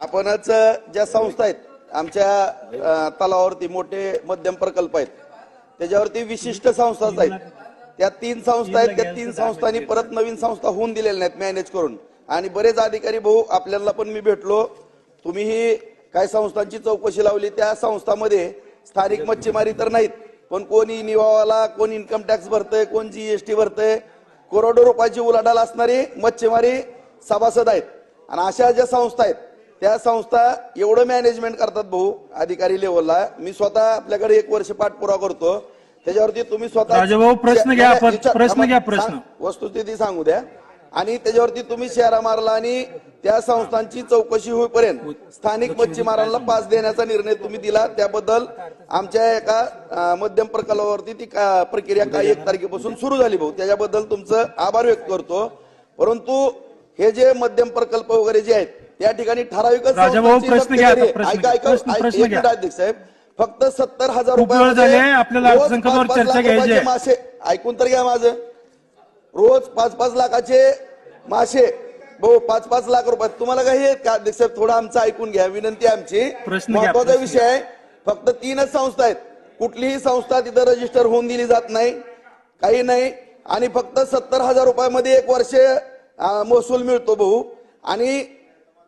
आपणच ज्या संस्था आहेत आमच्या तलावावरती मोठे मध्यम प्रकल्प आहेत. त्याच्यावरती विशिष्ट संस्थाच आहेत. त्या तीन संस्था आहेत. त्या तीन संस्थांनी परत नवीन संस्था होऊन दिलेल्या नाहीत मॅनेज करून. आणि बरेच अधिकारी भाऊ आपल्याला पण मी भेटलो. तुम्ही ही काय संस्थांची चौकशी लावली. त्या संस्थामध्ये स्थानिक मच्छीमारी तर नाहीत पण कोणी निवावाला कोण इन्कम टॅक्स भरतय कोण जीएसटी भरतय करोडो रुपयाची उलाढाल असणारी मच्छीमारी सभासद आहेत. आणि अशा ज्या संस्था आहेत त्या संस्था एवढं मॅनेजमेंट करतात भाऊ अधिकारी लेवलला मी स्वतः आपल्याकडे एक वर्ष पाठपुरावा करतो. त्याच्यावरती तुम्ही स्वतः प्रश्न घ्या, प्रश्न घ्या, प्रश्न. वस्तुस्थिती सांगू द्या. आणि त्याच्यावरती तुम्ही शेरा मारला आणि त्या संस्थांची चौकशी होईपर्यंत स्थानिक मच्छीमारांना पास देण्याचा निर्णय तुम्ही दिला. त्याबद्दल आमच्या एका मध्यम प्रकल्पावरती ती का- प्रक्रिया काही एक तारखेपासून सुरू झाली भाऊ. त्याच्याबद्दल तुमचं आभार व्यक्त करतो. परंतु हे जे मध्यम प्रकल्प वगैरे जे आहेत त्या ठिकाणी ठराविकच राजाभाऊ, प्रश्न घ्या आता, टक्केवारी आहे. प्रश्न ऐका ऐका प्रश्न- ऐक- प्रश्न एक घ्या. मिनिट अध्यक्ष साहेब फक्त सत्तर हजार खूप वेळ रुपयामध्ये झाले, आपल्याला रोज अर्थसंकल्पावर पाच- पाच चर्चा लाख घ्यायची रुपयाचे आहे. मासे ऐकून तर घ्या माझं. रोज पाच पाच लाखाचे मासे. भाऊ पाच पाच लाख रुपये. तुम्हाला काही आहेत का? अध्यक्ष साहेब थोडं आमचं ऐकून घ्या. विनंती आहे आमची. प्रश्न घ्या, महत्त्वाचा प्रश्न विषय आहे. फक्त तीनच संस्था आहेत. कुठलीही संस्था तिथं रजिस्टर होऊन दिली जात नाही. काही नाही. आणि फक्त सत्तर हजार रुपयामध्ये एक वर्ष अं, महसूल मिळतो भाऊ. आणि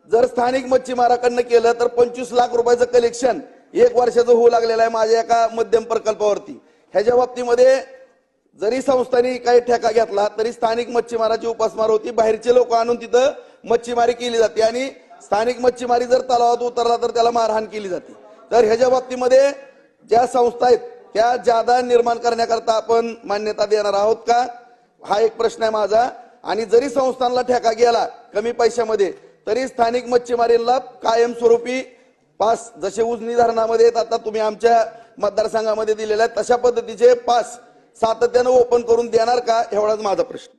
जर स्थानिक मच्छीमाराकडनं केलं तर पंचवीस लाख रुपयाचं कलेक्शन एक वर्षाचं होऊ लागलेलं आहे माझ्या एका मध्यम प्रकल्पावरती. ह्याच्या बाबतीमध्ये जरी संस्थांनी काही ठेका घेतला तरी स्थानिक मच्छीमाराची उपासमार होती. बाहेरचे लोक आणून तिथं मच्छीमारी केली जाते. आणि स्थानिक मच्छीमारी जर तलावात उतरला तर त्याला मारहाण केली जाते. तर ह्याच्या बाबतीमध्ये ज्या संस्था आहेत त्या जादा निर्माण करण्याकरता आपण मान्यता देणार आहोत का? हा एक प्रश्न आहे माझा. आणि जरी संस्थांना ठेका गेला कमी पैशामध्ये तरी स्थानिक मच्छीमारीला कायमस्वरूपी पास जसे उजनी धरणामध्ये आता तुम्ही आमच्या मतदारसंघामध्ये दिलेल्या तशा पद्धतीचे पास सातत्यानं ओपन करून देणार का एवढाच माझा प्रश्न.